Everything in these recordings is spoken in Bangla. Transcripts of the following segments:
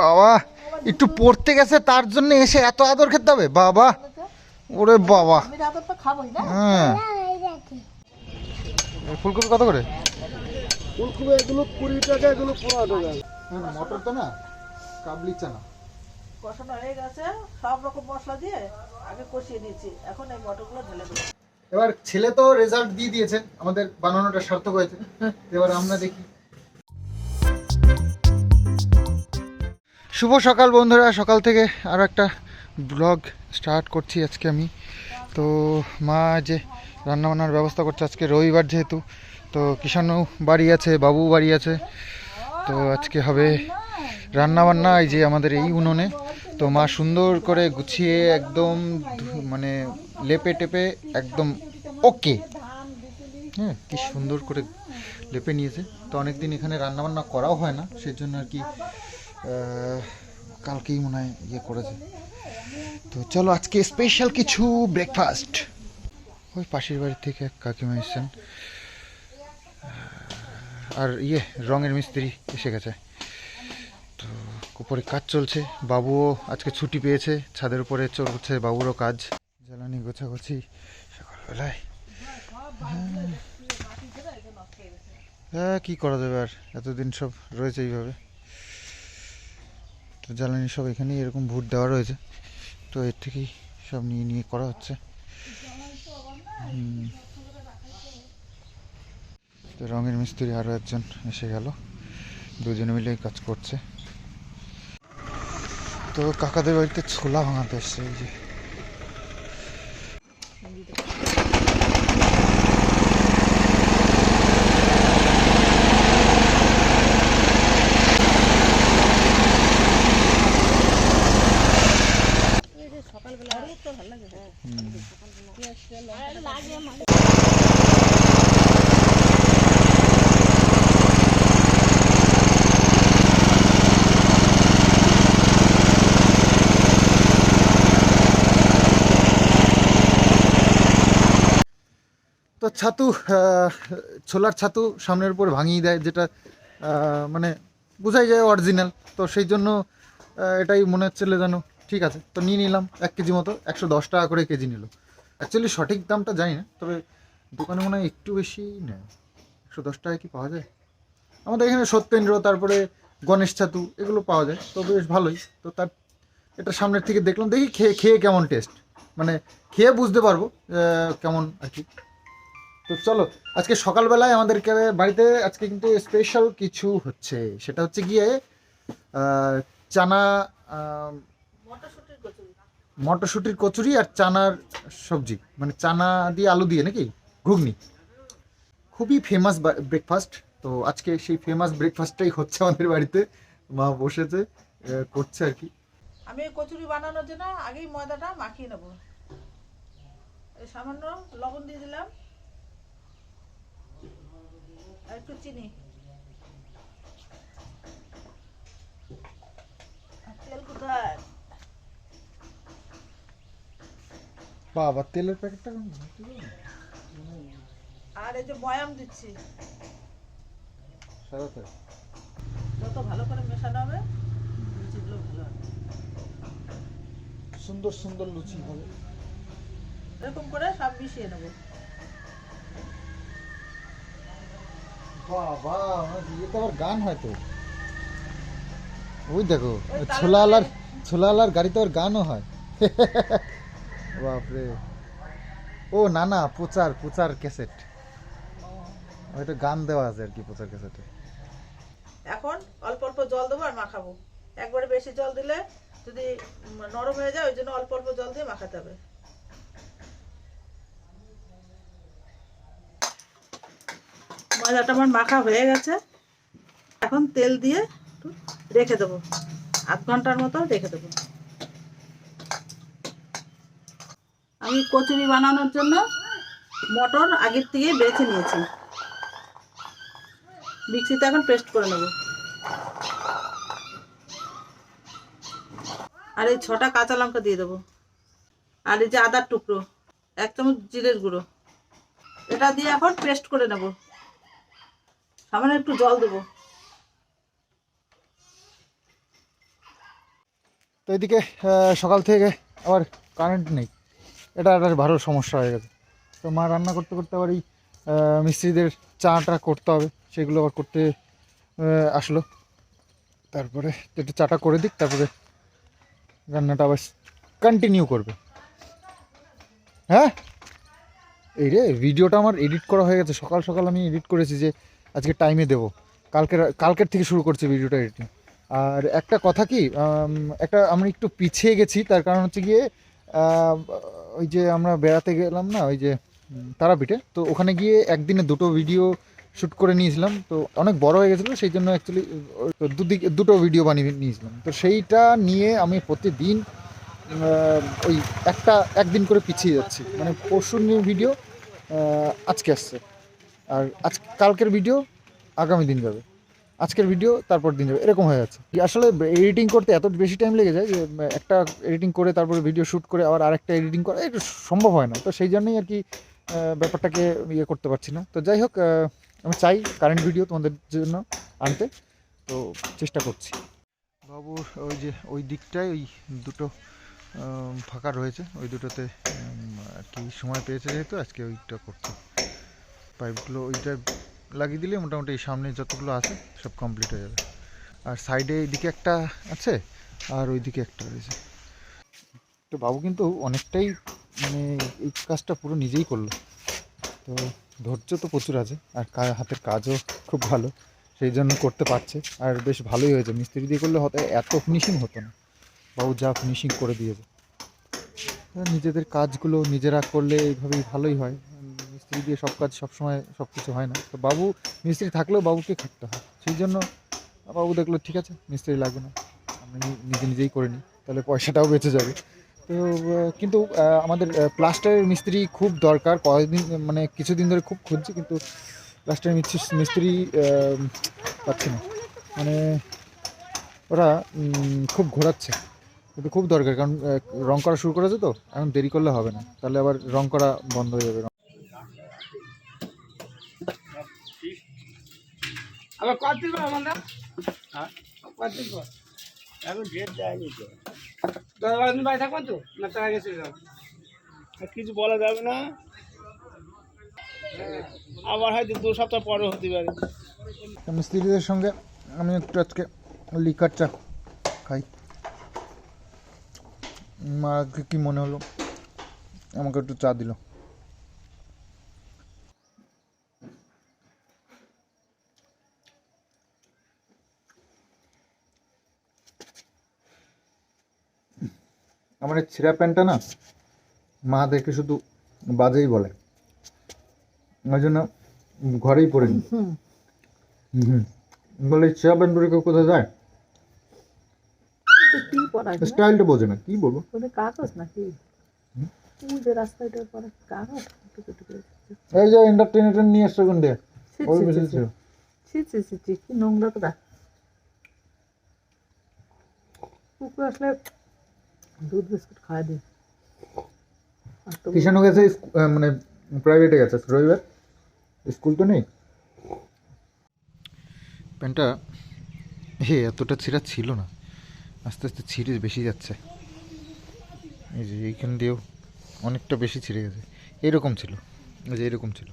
বাবা একটু পড়তে গেছে তার জন্য এসে এত আদর খেতে হবে। বাবা ওরে বাবা। আমি রাতের তো খাবোই না হ্যাঁ ফুলকপি কত করে? ফুলকপি এগুলো কুড়ি টাকা এগুলো পনেরো টাকা। মটর তো না কাবলি চানা। কষানো হয়ে গেছে সব রকম মশলা দিয়ে আগে কষিয়ে নিয়েছি। এখন এই মটরগুলো ঢেলে দেবো। এবার ছেলে তো রেজাল্ট দিয়ে দিয়েছে আমাদের বানানোটা সার্থক হয়েছে। এবার আমরা দেখি। শুভ সকাল বন্ধুরা, সকাল থেকে আরও একটা ব্লগ স্টার্ট করছি আজকে আমি। তো মা যে রান্নাবান্নার ব্যবস্থা করছে আজকে রবিবার যেহেতু, তো কিষাণু বাড়ি আছে বাবু বাড়ি আছে। তো আজকে হবে রান্নাবান্না, এই যে আমাদের এই উনুনে। তো মা সুন্দর করে গুছিয়ে একদম মানে লেপে টেপে একদম ওকে। হ্যাঁ কি সুন্দর করে লেপে নিয়েছে। তো অনেকদিন এখানে রান্নাবান্না করাও হয় না সেই জন্য আর কি কালকেই মনে হয় ইয়ে করেছে। তো চলো আজকে স্পেশাল কিছু ব্রেকফাস্ট ওই পাশের বাড়ি থেকে এক কাকিমা এসছেন। আর ইয়ে রঙের মিস্ত্রি এসে গেছে। তো উপরে কাজ চলছে। বাবুও আজকে ছুটি পেয়েছে। ছাদের উপরে চলছে বাবুরও কাজ। জ্বালানি গোছাগুছি সকালবেলায়। হ্যাঁ। হ্যাঁ কি করা যাবে আর? এতদিন সব রয়েছে এইভাবে। তো জ্বালানি সব এখানেই এরকম ভুট দেওয়া রয়েছে। তো এর থেকেই সব নিয়ে নিয়ে করা হচ্ছে। তো রঙের মিস্ত্রি আরও একজন এসে গেল। দুজনে মিলে কাজ করছে। তো কাকাদের বাড়িতে ছোলা ভাঙাতে এসছে, এই যে তো ছাতু ছোলার ছাতু সামনের উপর ভাঙিয়ে দেয়, যেটা মানে বোঝাই যায় অরিজিনাল তো সেই জন্য এটাই মনে হচ্ছিল যেন ঠিক আছে। তো নিয়ে নিলাম এক কেজি মতো, একশো দশ টাকা করে কেজি নিল। অ্যাকচুয়ালি সঠিক দামটা জানি না, তবে দোকানে মনে হয় একটু বেশি নেয়। একশো দশ টাকা কি পাওয়া যায়? আমাদের এখানে সত্যেন্দ্র, তারপরে গণেশ ছাতু, এগুলো পাওয়া যায়। তো বেশ ভালোই। তো তার, এটা সামনের থেকে দেখলাম, দেখি খেয়ে খেয়ে কেমন টেস্ট মানে খেয়ে বুঝতে পারব কেমন আর কি। তো চলো আজকে সকালবেলায় আমাদেরকে বাড়িতে আজকে কিন্তু স্পেশাল কিছু হচ্ছে। সেটা হচ্ছে গিয়ে চানা মটরশুটির কচুরি। মটরশুঁটির কচুরি আর চানার সবজি। মানে চানা দিয়ে আলু দিয়ে নাকি? ঘুগনি। খুবই ফেমাস ব্রেকফাস্ট তো আজকে সেই ফেমাস ব্রেকফাস্টটাই হচ্ছে আমাদের বাড়িতে। মা বসেছে করছে আর কি। আমি কচুরি বানানোর জন্য আগেই ময়দাটা মাখিয়ে নেব। সামান্য লবণ দিয়ে দিলাম। একটু চিনি। তেল কোথায়? বাবা তেলের প্যাকেটটা আর এই যে বয়াম দিচ্ছি। সারাতে যত ভালো করে মেশানো হবে লুচিগুলো ভালো হবে। সুন্দর সুন্দর লুচি হবে। এরকম করে সব মিশিয়ে নেব। বাবা আবার গান হয় তো। ওই দেখো ওই তালে ছোলা ছোলা গাড়িতে ওর গানও হয়। বাপরে। ও না না প্রচার প্রচার ক্যাসেট। হয়তো গান দেওয়া আছে আর কি প্রচার ক্যাসেটে। এখন অল্প অল্প জল দেবো আর মাখাবো। একবারে বেশি জল দিলে যদি নরম হয়ে যায় ওই জন্য অল্প অল্প জল দিয়ে মাখাতে হবে। ময়দাটা আমার মাখা হয়ে গেছে। এখন তেল দিয়ে একটু রেখে দেবো। আধ ঘণ্টার মতো রেখে দেবো। আমি কচুরি বানানোর জন্য মটর আগের থেকে বেছে নিয়েছি। মিক্সিতে এখন পেস্ট করে নেব। আর এই ছটা কাঁচা লঙ্কা দিয়ে দেবো। আর এই যে আদার টুকরো, এক চামচ জিরের গুঁড়ো। এটা দিয়ে এখন পেস্ট করে নেব। সামান্য একটু জল দেবো। তো এদিকে সকাল থেকে আবার কারেন্ট নেই। এটা একটা ভালো সমস্যা হয়ে গেছে। তো মা রান্না করতে করতে আবার এই মিস্ত্রিদের চাটা করতে হবে, সেগুলো আবার করতে আসলো। তারপরে একটু চাটা করে দিক, তারপরে রান্নাটা আবার কন্টিনিউ করবে। হ্যাঁ? এই রে ভিডিওটা আমার এডিট করা হয়ে গেছে। সকাল সকাল আমি এডিট করেছি যে আজকে টাইমে দেবো। কালকের কালকের থেকে শুরু করছি ভিডিওটা এডিটিং আর একটা কথা কি একটা আমরা একটু পিছিয়ে গেছি, তার কারণ হচ্ছে গিয়ে ওই যে আমরা বেড়াতে গেলাম না, ওই যে তারাপীঠে। তো ওখানে গিয়ে একদিনে দুটো ভিডিও শ্যুট করে নিয়েছিলাম। তো অনেক বড় হয়ে গেছিল, সেই জন্য অ্যাকচুয়ালি দুদিকে, দুটো ভিডিও বানিয়ে নিয়েছিলাম। তো সেইটা নিয়ে আমি প্রতিদিন ওই একটা, একদিন করে পিছিয়ে যাচ্ছি। মানে পরশুর নিয়ে ভিডিও আজকে আসছে। আর আজ কালকের ভিডিও আগামী দিন যাবে। আজকের ভিডিও তারপর দিন যাবে। এরকম হয়ে যাচ্ছে। আসলে এডিটিং করতে এত বেশি টাইম লেগে যায় যে, একটা এডিটিং করে, তারপরে ভিডিও শ্যুট করে, আবার আরেকটা এডিটিং করা একটু সম্ভব হয় না। তো সেই জন্যই আর কি ব্যাপারটাকে ইয়ে করতে পারছি না। তো যাই হোক আমি চাই কারেন্ট ভিডিও তোমাদের জন্য আনতে। তো চেষ্টা করছি। বাবুর ওই যে, ওই দিকটায় ওই দুটো ফাঁকা রয়েছে। ওই দুটোতে আর কি সময় পেয়েছে যেহেতু, আজকে ওইটা করছে পাইপগুলো ওইটা লাগিয়ে দিলে মোটামুটি এই সামনে যতগুলো আছে সব কমপ্লিট হয়ে যাবে। আর সাইডে এইদিকে একটা আছে, আর ওইদিকে একটা রয়েছে। তো বাবু কিন্তু অনেকটাই মানে এই কাজটা পুরো নিজেই করল। তো ধৈর্য তো প্রচুর আছে, আর হাতের কাজও খুব ভালো, সেই জন্য করতে পারছে। আর বেশ ভালোই হয়েছে, মিস্ত্রি দিয়ে করলে হয়তো এত ফিনিশিং হতো না। বাবু যা ফিনিশিং করে দিয়েছে। নিজেদের কাজগুলো নিজেরা করলে এইভাবেই ভালোই হয়। মিস্ত্রি দিয়ে সব কাজ সবসময় সব কিছু হয় না। তো বাবু মিস্ত্রি থাকলেও বাবুকে খাটতে হয়। সেই জন্য বাবু দেখল, ঠিক আছে, মিস্ত্রি লাগবে না। আমি নিজে নিজেই করে নিই, তাহলে পয়সাটাও বেঁচে যাবে। তো কিন্তু আমাদের প্লাস্টারের মিস্ত্রি খুব দরকার। কয়েকদিন মানে কিছুদিন ধরে খুব খুঁজছি, কিন্তু প্লাস্টারের মিস্ত্রি পাচ্ছি না। মানে ওরা খুব ঘোরাচ্ছে। কিন্তু খুব দরকার, কারণ রং করা শুরু করেছে তো, এখন দেরি করলে হবে না। তাহলে আবার রং করা বন্ধ হয়ে যাবে। আবার কতদিন পর আমরা হ্যাঁ? কতদিন পর? এখন ডেট দেয়নি তো। দশ বারো দিন বাড়ি থাকবেন তো? না তার আগে চলে যাবেন আর কিছু বলা যাবে না। আবার হয়তো দু সপ্তাহ পরে হতে পারে। তো মিস্ত্রিদের সঙ্গে আমি একটু আজকে লিকার চা খাই। মা আজকে কী মনে হলো? আমাকে একটু চা দিল। আমার এই ছিঁড়া প্যান্টটা না মা দেখে শুধু বাজেই বলে। ওই জন্য ঘরেই পরে নি হুম। বলে ছিঁড়া প্যান্ট পরে কেউ কোথায় যায়? পড়া স্টাইলটা বোঝে না কি বলব? কাগজ নাকি? পড়া এই যে নিয়ে এসছে কোন দিয়ে ওই বেশি ছি, ছি। ছি ছি ছি ছি কি নোংরা তো কুকুর আসলে দুধ বিস্কুট খাওয়া দিই কিষানও গেছে মানে প্রাইভেটে গেছে রবিবার? স্কুল তো নেই? প্যান্টটা হে এতটা ছিঁড়া ছিল না। আস্তে আস্তে ছিঁড়ে বেশি যাচ্ছে। এই যে এইখান দিয়েও অনেকটা বেশি ছিঁড়ে গেছে। এরকম ছিল। এই যে এরকম ছিল।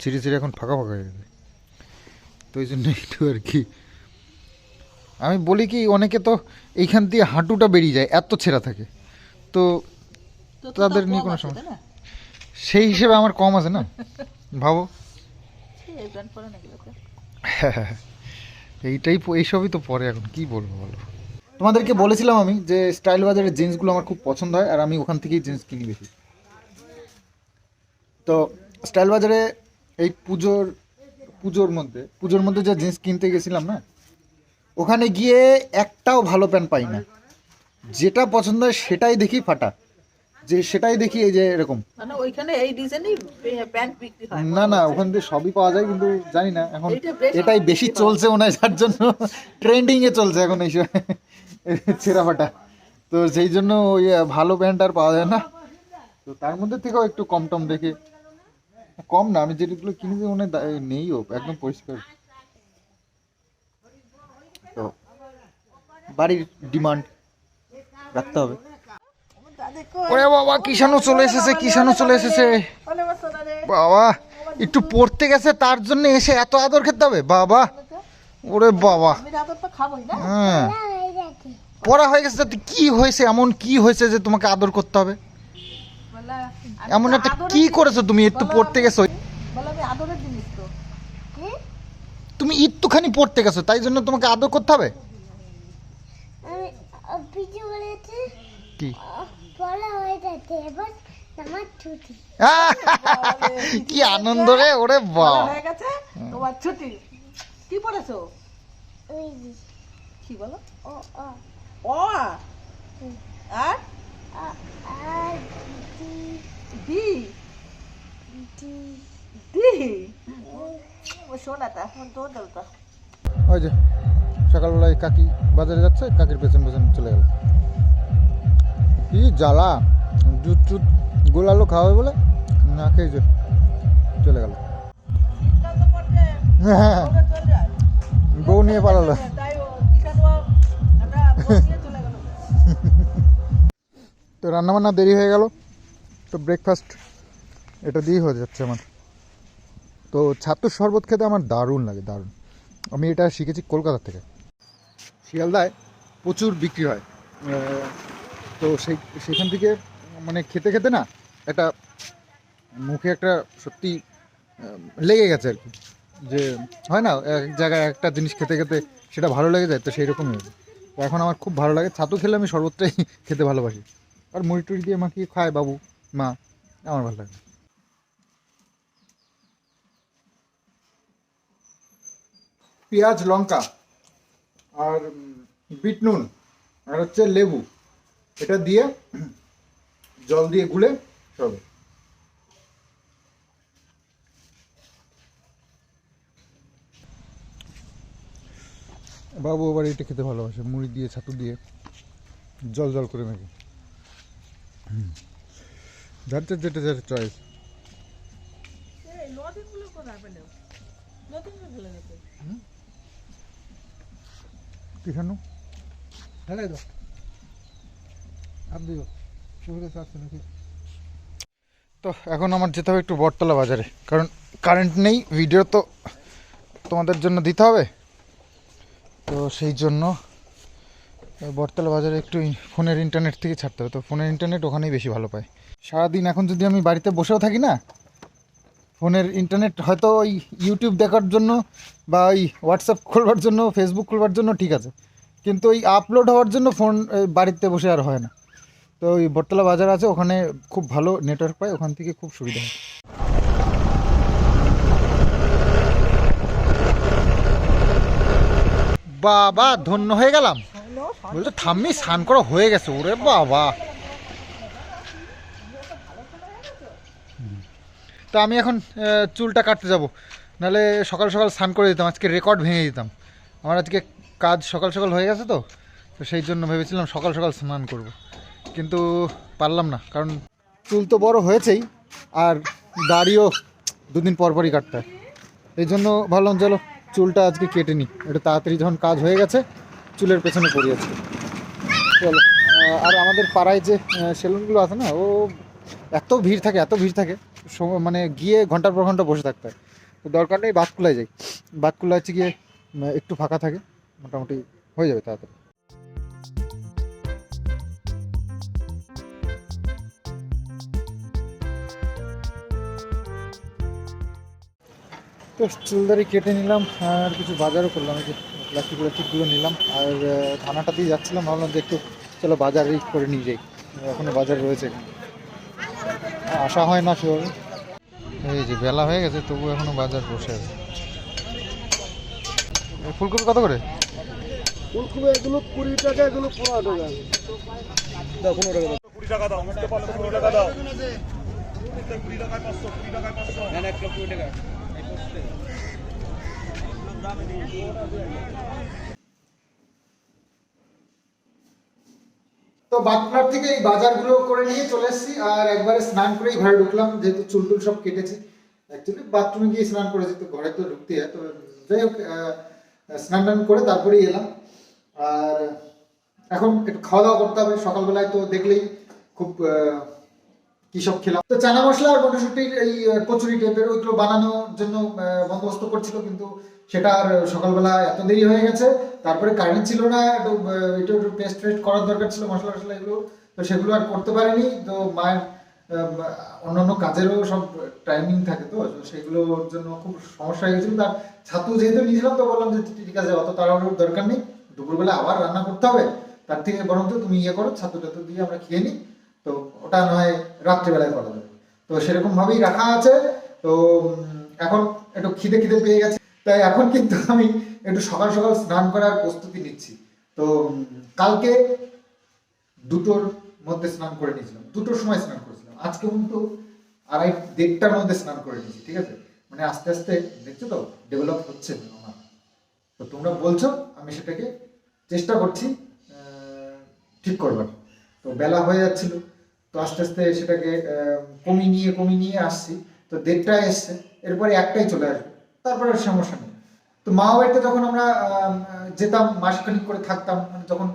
ছিঁড়ে ছিঁড়ে এখন ফাঁকা ফাঁকা হয়ে গেছে। তো এই জন্য একটু আর কি আমি বলি কি অনেকে তো এইখান দিয়ে হাঁটুটা বেরিয়ে যায় এত ছেঁড়া থাকে। তো তাদের নিয়ে কোনো সমস্যা সেই হিসেবে আমার কম আছে না? ভাবো। এইটাই এইসবই তো পরে এখন কি বলব বলো। তোমাদেরকে বলেছিলাম আমি যে স্টাইল বাজারের জিন্সগুলো আমার খুব পছন্দ হয় আর আমি ওখান থেকেই জিন্স কিনি বেশি। তো স্টাইল বাজারে এই পুজোর পুজোর মধ্যে পুজোর মধ্যে যে জিন্স কিনতে গেছিলাম না ওখানে গিয়ে একটাও ভালো প্যান্ট পাই না। যেটা পছন্দ হয় সেটাই দেখি ফাটা। যে সেটাই দেখি এই যে এরকম। মানে ওইখানে এই ডিজাইনই প্যান্ট বিক্রি হয়। না না ওখান থেকে সবই পাওয়া যায় কিন্তু জানি না। এখন এটাই বেশি চলছে মনে হয় যার জন্য ট্রেন্ডিং এ চলছে এখন এইসব ছেঁড়া ফাটা তো সেই জন্য ওই ভালো প্যান্ট আর পাওয়া যায় না। তো তার মধ্যে থেকেও একটু কম টম দেখে। কম না আমি যেগুলো কিনেছি মনে নেইও একদম পরিষ্কার। তো বাড়ির ডিমান্ড রাখতে হবে। ওরে বাবা কিষাণু চলে এসেছে কিষাণু চলে এসেছে। বাবা একটু পড়তে গেছে তার জন্য এসে এত আদর খেতে হবে। বাবা ওরে বাবা। আমি রাতের তো খাবোই না হ্যাঁ। পড়া হয়ে গেছে কি হয়েছে এমন কি হয়েছে যে তোমাকে আদর করতে হবে? এমন একটা কি করেছ তুমি? একটু পড়তে গেছো। আদরের তুমি একটুখানি পড়তে গেছো তাই জন্য তোমাকে আদর করতে হবে? আমি পিছু বলেছে কি? আনন্দ রে ওরে বলা হয়ে গেছে তোমার ছুটি। কি পড়েছো? কি বলো? ও ও। ও আ। আর? আ আর ডি। ডি। ডি। ওই যে সকালবেলায় কাকি বাজারে যাচ্ছে কাকির পেছন পেছন চলে গেল। কি জ্বালা দুধ টুধ গোলালো খাওয়াবে বলে না খেয়ে চলে গেল। হ্যাঁ বউ নিয়ে পালালো। তো রান্নাবান্না দেরি হয়ে গেল তো ব্রেকফাস্ট এটা দিয়েই হয়ে যাচ্ছে আমার। তো ছাতুর শরবত খেতে আমার দারুণ লাগে, দারুণ। আমি এটা শিখেছি কলকাতা থেকে। শিয়ালদায় প্রচুর বিক্রি হয়। তো সেই, সেখান থেকে মানে খেতে খেতে না একটা মুখে একটা সত্যি লেগে গেছে আর কি। যে হয় না, এক জায়গায় একটা জিনিস খেতে খেতে সেটা ভালো লেগে যায়, তো সেই রকমই। তো এখন আমার খুব ভালো লাগে। ছাতু খেলে আমি শরবতটাই খেতে ভালোবাসি। আর মুড়ি টুড়ি দিয়ে মাখিয়ে খায় বাবু? মা, আমার ভালো লাগে পেঁয়াজ লঙ্কা আর বিট নুন আর হচ্ছে লেবু। এটা দিয়ে জল দিয়ে গুলে সব। বাবু আবার এটা খেতে ভালোবাসে মুড়ি দিয়ে ছাতু দিয়ে জল জল করে মেখে। যার যেটা যার চয়েস এই নদীগুলো কোথায় পেলে নদীগুলো ফেলে গেছে কিষানু? ঢালাই দাও। আপ দিও সুবিধা চাচ্ছে নাকি? তো এখন আমার যেতে হবে একটু বটতলা বাজারে। কারণ কারেন্ট নেই ভিডিও তো তোমাদের জন্য দিতে হবে। তো সেই জন্য বটতলা বাজারে একটু ফোনের ইন্টারনেট থেকে ছাড়তে হবে। তো ফোনের ইন্টারনেট ওখানেই বেশি ভালো পায়। সারাদিন এখন যদি আমি বাড়িতে বসেও থাকি না ফোনের ইন্টারনেট হয়তো ওই ইউটিউব দেখার জন্য বা ওই হোয়াটসঅ্যাপ খোলবার জন্য ফেসবুক খোলবার জন্য ঠিক আছে। কিন্তু ওই আপলোড হওয়ার জন্য ফোন বাড়িতে বসে আর হয় না। তো ওই বটতলা বাজার আছে ওখানে খুব ভালো নেটওয়ার্ক পায় ওখান থেকে খুব সুবিধা হয়। বাবা ধন্য হয়ে গেলাম। বলতো ঠাম্মি স্নান করা হয়ে গেছে ওরে বাবা। তো আমি এখন চুলটা কাটতে যাব। নাহলে সকাল সকাল স্নান করে দিতাম, আজকে রেকর্ড ভেঙে দিতাম। আমার আজকে কাজ সকাল সকাল হয়ে গেছে তো তো সেই জন্য ভেবেছিলাম সকাল সকাল স্নান করব। কিন্তু পারলাম না, কারণ চুল তো বড় হয়েছেই, আর দাড়িও দুদিন পর পরই কাটতে হয়। এই জন্য ভাবলাম, চলো চুলটা আজকে কেটে নিই। এটা তাড়াতাড়ি যখন কাজ হয়ে গেছে, চুলের পেছনে পড়ি আজকে। চলো আর আমাদের পাড়ায় যে সেলুনগুলো আছে না, ও এত ভিড় থাকে, এত ভিড় থাকে মানে গিয়ে ঘণ্টার পর ঘণ্টা বসে থাকতে হয়। তো দরকার নেই বাতকুলায় যাই। বাতকুলা হচ্ছে গিয়ে একটু ফাঁকা থাকে মোটামুটি হয়ে যাবে তাড়াতাড়ি। তো চুলদারি কেটে নিলাম আর কিছু বাজারও করলাম এই যে প্লাস্টিক প্লাস্টিকগুলো নিলাম আর আহ, থানাটা দিয়ে যাচ্ছিলাম ভাবলাম যে একটু চলো বাজারেই করে নিয়ে যাই। এখনও বাজার রয়েছে এখানে। আসা হয় না সেভাবে এই যে বেলা হয়ে গেছে তবু এখনও বাজার বসে আছে। ফুলকপি কত করে? ফুলকপি এগুলো কুড়ি টাকা এগুলো পনেরো টাকা। দাও পনেরো টাকা কুড়ি টাকা দাও কুড়ি টাকা দাও। কুড়ি টাকায় পাঁচশো কুড়ি টাকায় পাঁচশো। এক কুড়ি টাকা। তো বাতকুলার থেকে এই বাজারগুলো করে নিয়ে চলে এসেছি, আর একবারে স্নান করেই ঘরে ঢুকলাম, যেহেতু চুল টুল সব কেটেছি। অ্যাকচুয়ালি বাথরুমে গিয়ে স্নান করেছি, তো ঘরে তো ঢুকতে হয়। তো যাই হোক স্নান টান করে তারপরেই এলাম। আর এখন একটু খাওয়া দাওয়া করতে হবে, সকালবেলায় তো দেখলেই খুব কি সব খেলাম তো চানা মশলা আর মটরশুটির এই কচুরি টাইপের ওইগুলো বানানোর জন্য বন্দোবস্ত করছিল, কিন্তু সেটা আর সকালবেলা এত দেরি হয়ে গেছে। তারপরে কারেন্ট ছিল না, একটু একটু একটু পেস্ট ফেস্ট করার দরকার ছিল মশলা টশলা এগুলো। তো সেগুলো আর করতে পারিনি। তো মায়ের অন্যান্য কাজেরও সব টাইমিং থাকে তো তো সেগুলোর জন্য খুব সমস্যা হয়ে গেছিল। তার ছাতু যেহেতু নিয়েছিলাম, তো বললাম যে ঠিক আছে অত তাড়াহুড়োর দরকার নেই। দুপুরবেলা আবার রান্না করতে হবে। তার থেকে বরং তো তুমি ইয়ে করো ছাতু টাতু দিয়ে আমরা খেয়ে নিই। তো ওটা নয়, রাত্রিবেলায় করা যাবে তো সেরকম ভাবেই রাখা আছে। তো এখন একটু খিদে খিদে পেয়ে গেছে। তাই এখন কিন্তু আমি একটু সকাল সকাল স্নান করার প্রস্তুতি নিচ্ছি। তো কালকে দুটোর মধ্যে স্নান করে নিয়েছিলাম। দুটোর সময় স্নান করেছিলাম। আজকে কিন্তু আড়াই, দেড়টার মধ্যে স্নান করে নিয়েছি, ঠিক আছে? মানে আস্তে আস্তে, দেখছ তো ডেভেলপ হচ্ছে আমার। তো তোমরা বলছো, আমি সেটাকে চেষ্টা করছি ঠিক করবার। তো বেলা হয়ে যাচ্ছিল। তো আস্তে আস্তে সেটাকে কমিয়ে নিয়ে কমিয়ে নিয়ে আসছি। তো দেড়টায় এসছে। এরপরে একটাই চলে আসবে তারপরে সমস্যা নেই। তো মা বাড়িতে যখন আমরা যেতাম মাসখানিক করে থাকতাম মানে যখন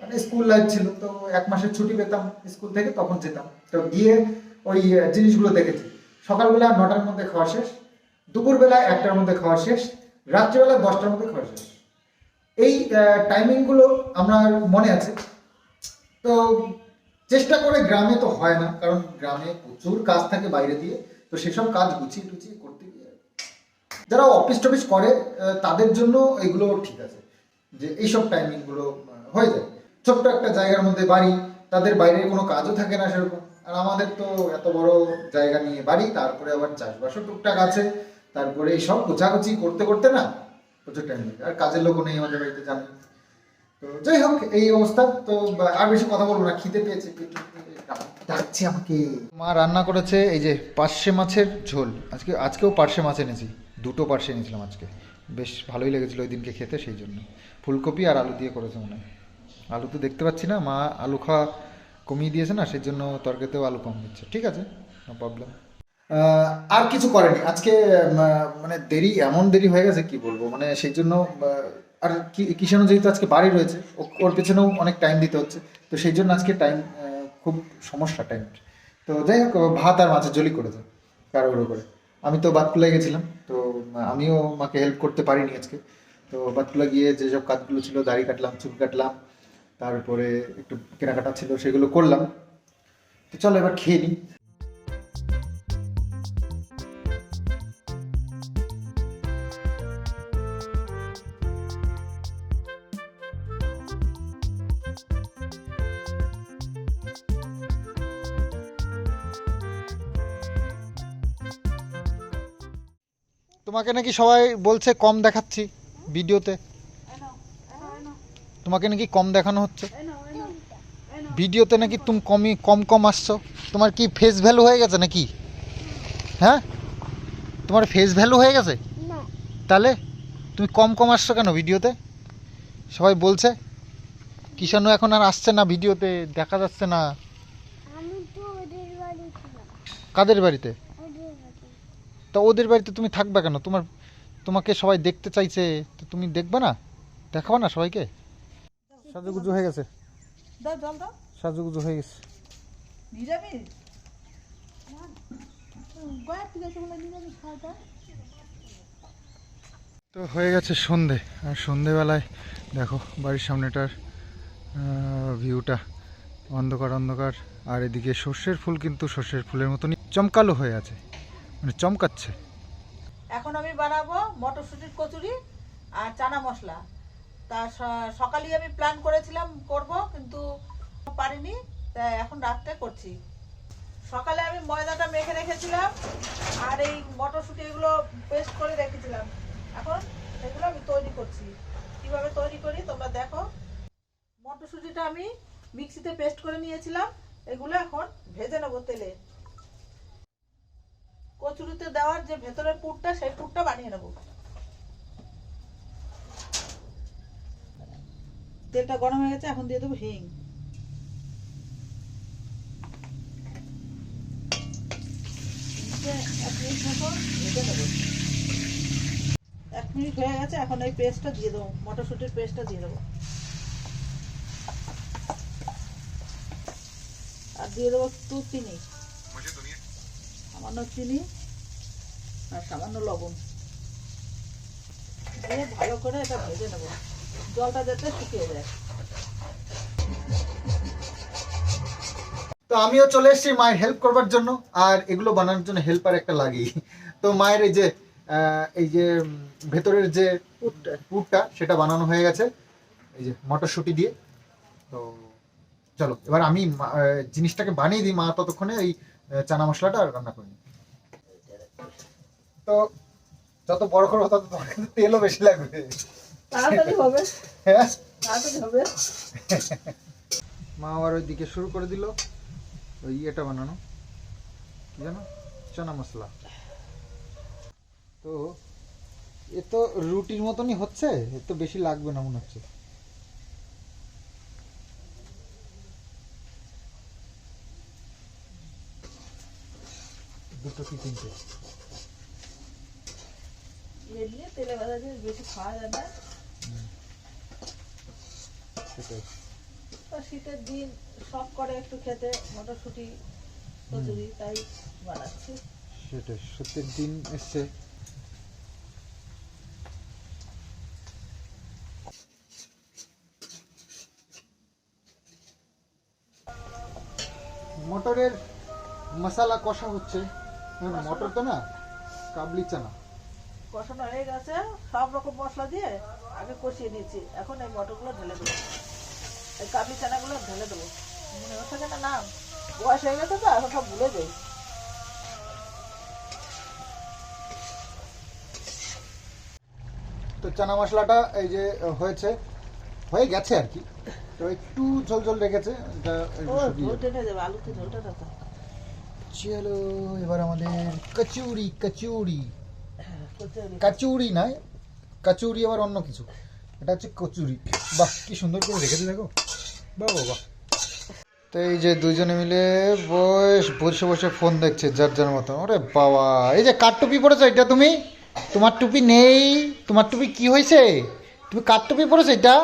মানে স্কুল লাইফ ছিল, তো এক মাসের ছুটি পেতাম স্কুল থেকে, তখন যেতাম। তো গিয়ে ওই জিনিসগুলো দেখেছি। সকালবেলা নটার মধ্যে খাওয়া শেষ, দুপুরবেলা একটার মধ্যে খাওয়া শেষ, রাত্রিবেলা দশটার মধ্যে খাওয়া শেষ। এই টাইমিংগুলো আমার মনে আছে। তো চেষ্টা করে গ্রামে তো হয় না, কারণ গ্রামে প্রচুর কাজ থাকে বাইরে দিয়ে, তো সেসব কাজ গুছিয়ে টুচিয়ে করতে গিয়ে যারা অফিস টফিস করে তাদের জন্য এগুলো ঠিক আছে, যে এইসব টাইমিংগুলো হয়ে যায়। ছোট্ট একটা জায়গার মধ্যে বাড়ি, তাদের বাইরে কোনো কাজও থাকে না সেরকম। আর আমাদের তো এত বড় জায়গা নিয়ে বাড়ি, তারপরে আবার চাষবাসও টুকটাক আছে, তারপরে এইসব গোছাগুছি করতে করতে না প্রচুর টাইম লাগে আর কাজের লোকও নেই আমাদের বাড়িতে জানি তো যাই হোক এই অবস্থা। তো আর বেশি কথা বলব না খিদে পেয়েছে ডাকছে আমাকে। মা রান্না করেছে এই যে পার্শে মাছের ঝোল। আজকে আজকেও পার্শে মাছ এনেছি। দুটো পার্শে এনেছিলাম আজকে। বেশ ভালোই লেগেছিল ওই দিনকে খেতে সেই জন্য। ফুলকপি আর আলু দিয়ে করেছে মনে হয়। আলু তো দেখতে পাচ্ছি না মা আলু খাওয়া কমিয়ে দিয়েছে না সেই জন্য তরকারিতেও আলু কম দিচ্ছে। ঠিক আছে নো প্রবলেম আর কিছু করেনি। আজকে মানে দেরি এমন দেরি হয়ে গেছে কি বলব? মানে সেই জন্য আর কি কিষাণু যেহেতু আজকে বাড়ি রয়েছে ওর পেছনেও অনেক টাইম দিতে হচ্ছে, তো সেই জন্য আজকে টাইম খুব সমস্যা টাইম তো যাই হোক ভাত আর মাছের ঝোলই করেছে কারও করে। আমি তো বাতকুলা গেছিলাম, তো আমিও মাকে হেল্প করতে পারিনি আজকে। তো বাতকুলা গিয়ে যেসব কাজগুলো ছিল, দাড়ি কাটলাম, চুল কাটলাম, তারপরে একটু কেনাকাটা ছিল, সেগুলো করলাম। তো চলো এবার খেয়ে নিই তোমাকে নাকি সবাই বলছে কম দেখাচ্ছি ভিডিওতে? তোমাকে নাকি কম দেখানো হচ্ছে? ভিডিওতে নাকি তুমি কমই কম কম আসছো? তোমার কি ফেস ভ্যালু হয়ে গেছে নাকি? হ্যাঁ? তোমার ফেস ভ্যালু হয়ে গেছে? তাহলে তুমি কম কম আসছো কেন ভিডিওতে? সবাই বলছে কিষাণু এখন আর আসছে না ভিডিওতে দেখা যাচ্ছে না। কাদের বাড়িতে? তা ওদের বাড়িতে তুমি থাকবে কেন? তোমার তোমাকে সবাই দেখতে চাইছে তো তুমি দেখবে না? দেখাবে না সবাইকে? সাজুগুজু হয়ে গেছে। দাও জল দাও। সাজুগুজু হয়ে গেছে। তো হয়ে গেছে সন্ধে। আর সন্ধেবেলায় দেখো বাড়ির সামনেটার ভিউটা অন্ধকার অন্ধকার। আর এদিকে সর্ষের ফুল কিন্তু সর্ষের ফুলের মতনই চমকালো হয়ে আছে। মানে চমকাচ্ছে। এখন আমি বানাবো মটরশুটির কচুরি আর চানা মশলা। তা সকালেই আমি প্ল্যান করেছিলাম করব, কিন্তু পারিনি, তা এখন রাত্রে করছি। সকালে আমি ময়দাটা মেখে রেখেছিলাম আর এই মটরশুটি এগুলো পেস্ট করে রেখেছিলাম। এখন এগুলো আমি তৈরি করছি। কীভাবে তৈরি করি তোমরা দেখো। মটরশুটিটা আমি মিক্সিতে পেস্ট করে নিয়েছিলাম। এগুলো এখন ভেজে নেব তেলে। কচুরিতে দেওয়ার যে ভেতরের পুরটা, সেই পুরটা বানিয়ে নেব। তেলটা গরম হয়ে গেছে, এখন দিয়ে দেবো হিং। এক মিনিট হয়ে গেছে, এখন এই পেস্টটা দিয়ে দেবো, মটরশুটির পেস্টটা দিয়ে দেবো। আর দিয়ে দেবো একটু চিনি সামান্য চিনি আর সামান্য লবণ। দিয়ে ভালো করে এটা ভেজে নেব। জলটা যাতে শুকিয়ে যায়। তো আমিও চলে এসেছি মায়ের হেল্প করবার জন্য আর এগুলো বানানোর জন্য হেল্পার একটা লাগি তো মায়ের এই যে এই যে ভেতরের যে পুরটা। পুরটা সেটা বানানো হয়ে গেছে। এই যে মটরশুঁটি দিয়ে। তো চলো এবার আমি জিনিসটাকে বানিয়ে দিই মা ততক্ষণে। এই চানা মশলাটা রান্না করি তো যত বড় করব তত তোমার কিন্তু তেলও বেশি লাগবে। হ্যাঁ? মা আবার ওই দিকে শুরু করে দিল। ওই ইয়েটা বানানো। কি জানো? চানা মশলা। তো এ তো রুটির মতনই হচ্ছে এ তো বেশি লাগবে না মনে হচ্ছে। দুটো কি তিনটে? তেলে ভাজা জিনিস বেশি খাওয়া যায় না। সেটাই। শীতের দিন সব করে একটু খেতে মটরশুঁটি কচুরি তাই বানাচ্ছি। সেটাই সত্যির দিন এসছে মটরের মশলা কষা হচ্ছে। মটর তো না কাবলি চানা। কষানো হয়ে গেছে সব রকম মশলা দিয়ে আগে কষিয়ে নিয়েছি। এখন এই মটরগুলো ঢেলে দেবো। এই কাবলি চানাগুলো ঢেলে দেবো। মনে হচ্ছে যে না না বয়স হয়ে গেছে তো এখন সব ভুলে যাই। তো চানা মশলাটা এই যে হয়েছে হয়ে গেছে আর কি। তো একটু ঝোল ঝোল রেখেছে এটা যাবে। আলুতে ঝোলটা চলো এবার আমাদের কচুরি কচুরি। কচুরি। নয় কাচুরি আবার অন্য কিছু। এটা হচ্ছে কচুরি। বাহ কি সুন্দর করে রেখেছে দেখো। বাহ বাহ বাহ। তো এই যে দুজনে মিলে বস বসে বসে ফোন দেখছে যার যার মতো ওরে বাবা এই যে কার টুপি পরেছো এটা তুমি? তোমার টুপি নেই। তোমার টুপি কি হয়েছে? তুমি কার টুপি পরেছো এটা?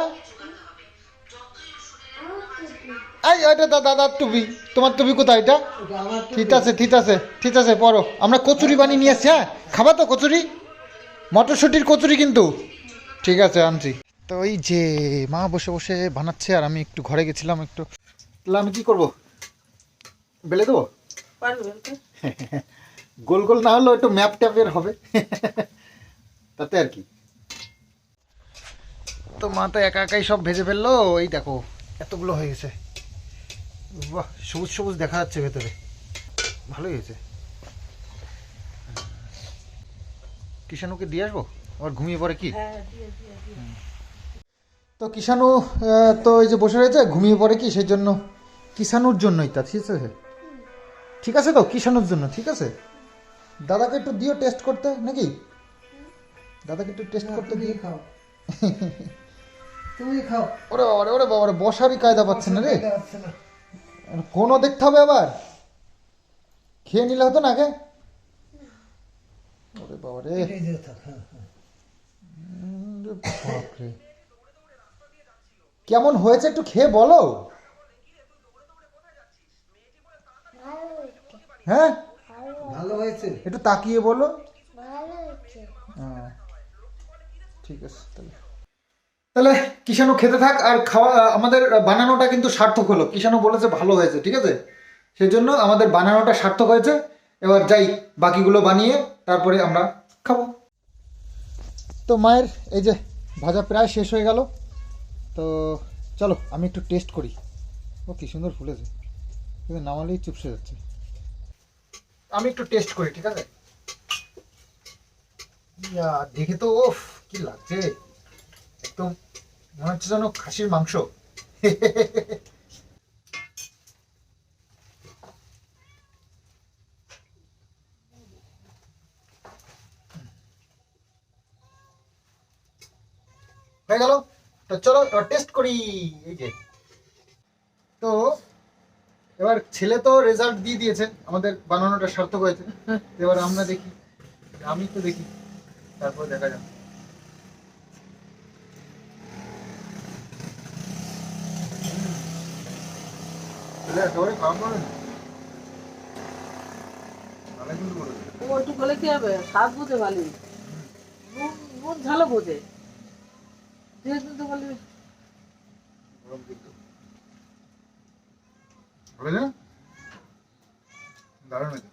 এই দা দাদার টুপি। তোমার টুপি কোথায় এটা? ঠিক আছে ঠিক আছে ঠিক আছে পড়ো। আমরা কচুরি বানিয়ে নিয়ে আসছি হ্যাঁ? খাবা তো কচুরি? মটরশুঁটির কচুরি কিন্তু। ঠিক আছে আনছি। তো ওই যে মা বসে বসে বানাচ্ছে আর আমি একটু ঘরে গেছিলাম একটু। তাহলে আমি কি করব? বেলে দেবো? গোল গোল না হলেও একটু ম্যাপ ট্যাপের হবে। তাতে আর কি। তো মা তো একা একাই সব ভেজে ফেলল। এই দেখো এতগুলো হয়ে গেছে। বাহ সবুজ সবুজ দেখা যাচ্ছে ভেতরে। ভালোই হয়েছে। কিষাণুকে দিয়ে আসব? আবার ঘুমিয়ে পড়ে কি? হ্যাঁ তো আহ, তো এই যে বসে রয়েছে ঘুমিয়ে পড়ে কি? সেই জন্য কিষাণুর জন্যই তা ঠিক আছে? ঠিক আছে তো? কিষানুর জন্য ঠিক আছে? দাদাকে একটু দিও টেস্ট করতে নাকি? দাদাকে একটু টেস্ট করতে দিয়ে খাও। তুমি খাও। ওরে ওরে ওরে বাবারে বসারই কায়দা পাচ্ছে না রে। কোনো দেখতে হবে আবার? খেয়ে নিলে হতো না আগে? ওরে বাবারে। রে বাপরে। কেমন হয়েছে একটু খেয়ে বলো। হ্যাঁ? ভালো হয়েছে? একটু তাকিয়ে বলো। হ্যাঁ। ঠিক আছে তাহলে। তাহলে কিষাণু খেতে থাক আর খাওয়া, আমাদের বানানোটা কিন্তু সার্থক হলো। কিষাণু বলেছে ভালো হয়েছে, ঠিক আছে? সেই জন্য আমাদের বানানোটা সার্থক হয়েছে। এবার যাই, বাকিগুলো বানিয়ে তারপরে আমরা খাব। তো মায়ের এই যে ভাজা প্রায় শেষ হয়ে গেল। তো চলো, আমি একটু টেস্ট করি। ও, কি সুন্দর ফুলেছে। কিন্তু নামালেই চুপসে যাচ্ছে। আমি একটু টেস্ট করি, ঠিক আছে? দেখে তো, ওফ, কি লাগছে। একদম মনে হচ্ছে যেন খাসির মাংস হয়ে তো চলো টেস্ট করি এই তো এবার ছেলে তো রেজাল্ট দিয়ে দিয়েছে আমাদের বানানোটা সার্থক হয়েছে। এবার আমরা দেখি। আমি তো দেখি। তারপর দেখা যাক। ছেলে একেবারে খাওয়া করে না। ভালো কিন্তু করে দেবে। ও একটু বলে কি হবে? স্বাদ বোঝে ভালো নুন নুন ঝালও বোঝে। বলি না? দারুণ হয়েছে।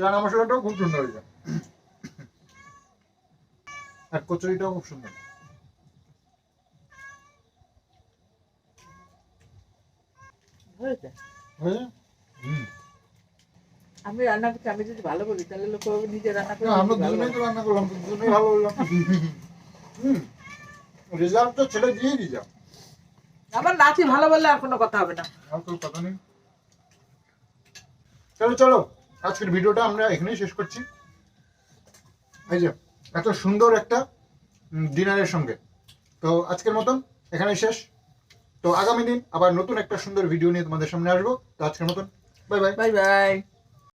চানা মশলাটাও খুব সুন্দর হয়েছে। আর কচুরিটাও খুব সুন্দর। আমি রান্না করছি আমি যদি ভালো করি তাহলে লোক নিজে রান্না করে আমরা দুজনেই তো রান্না করলাম দুজনেই ভালো বললাম হুম। রেজাল্ট তো ছেলে দিয়েই দিলাম। আমার নাচি ভালো বললে আর কোনো কথা হবে না। আর কোনো কথা নেই। চলো চলো। আজকের ভিডিওটা আমরা এখানেই শেষ করছি। এই যে, এত সুন্দর একটা ডিনারের সঙ্গে। তো আজকের মতন এখানেই শেষ। তো আগামী দিন আবার নতুন একটা সুন্দর ভিডিও নিয়ে তোমাদের সামনে আসব। তো আজকের মতন বাই বাই বাই বাই